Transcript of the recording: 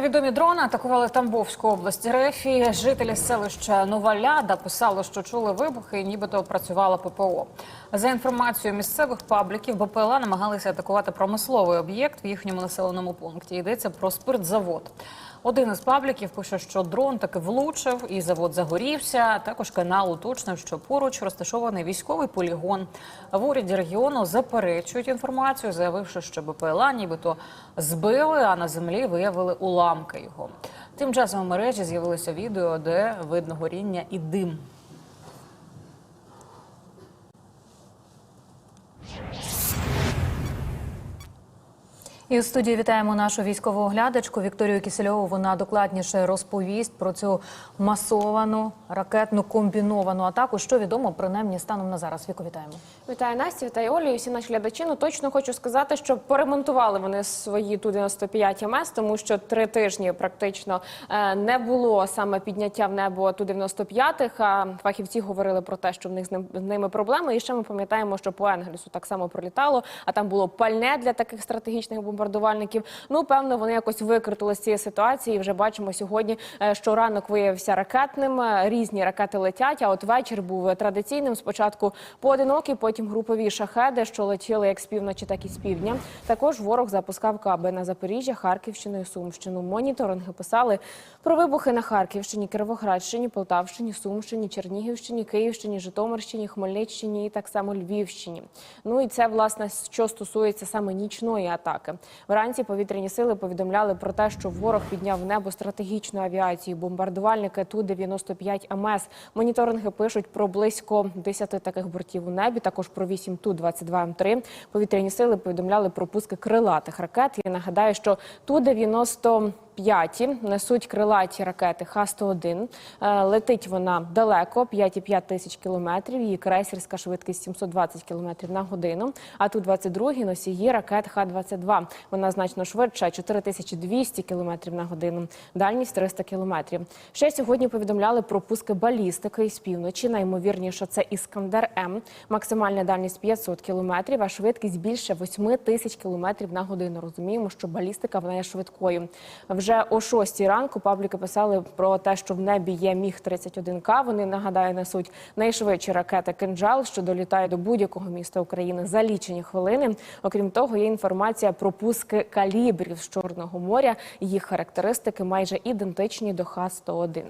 Відомі дрони атакували Тамбовську область РФ. І Жителі селища Нова Ляда писали, що чули вибухи, і нібито працювала ППО. За інформацією місцевих пабліків, БПЛА намагалися атакувати промисловий об'єкт в їхньому населеному пункті. Йдеться про спиртзавод. Один із пабліків пише, що дрон таки влучив і завод загорівся. Також канал уточнив, що поруч розташований військовий полігон. В уряді регіону заперечують інформацію, заявивши, що БПЛА нібито збили, а на землі виявили уламки його. Тим часом у мережі з'явилося відео, де видно горіння і дим. І у студії вітаємо нашу військову оглядачку Вікторію Кісельову. Вона докладніше розповість про цю масовану ракетну комбіновану атаку. Що відомо принаймні станом на зараз. Віко вітаємо. Вітаю Настю, вітаю Олю і всі наші глядачі. Ну точно хочу сказати, що поремонтували вони свої ту 95 МС, тому що три тижні практично е, не було саме підняття в небо ту 95-х, А фахівці говорили про те, що в них з ним з ними проблеми. І ще ми пам'ятаємо, що по Енгельсу так само пролітало, а там було пальне для таких стратегічних бомбардувальників. Ну певно, вони якось викрутили з цієї ситуації. І вже бачимо сьогодні, е, що ранок виявився ракетним. Е, Різні ракети летять. А от вечір був традиційним. Спочатку поодинокі, потім групові шахеди, що летіли як з півночі, так і з півдня. Також ворог запускав каби на Запоріжжя, Харківщину і Сумщину. Моніторинги писали про вибухи на Харківщині, Кировоградщині, Полтавщині, Сумщині, Чернігівщині, Київщині, Житомирщині, Хмельниччині і так само Львівщині. Ну і це власне що стосується саме нічної атаки. Вранці повітряні сили повідомляли про те, що ворог підняв в небо стратегічну авіацію, бомбардувальники ту 95 МС. Моніторинги пишуть про близько 10 таких бортів у небі. Також про 8 ту 22 М3. Повітряні сили повідомляли про пуски крилатих ракет. Я нагадаю, що ту 90 П'яті несуть крилаті ракети Х-101. Е, Летить вона далеко, 5,5 тисяч кілометрів. Її крейсерська швидкість 720 кілометрів на годину. А ту 22 носії ракет Х-22. Вона значно швидша, 4200 кілометрів на годину. Дальність 300 кілометрів. Ще сьогодні повідомляли про пуски балістики із півночі. Наймовірніше це Іскандер М. Максимальна дальність 500 кілометрів, а швидкість більше 8 тисяч кілометрів на годину. Розуміємо, що балістика вона є швидкою. Вже о 6 ранку пабліки писали про те, що в небі є міг 31 к Вони нагадаю несуть найшвидші ракети «Кинджал», що долітає до будь-якого міста України за лічені хвилини. Окрім того, є інформація про пуски калібрів з Чорного моря. Їх характеристики майже ідентичні до Х-101.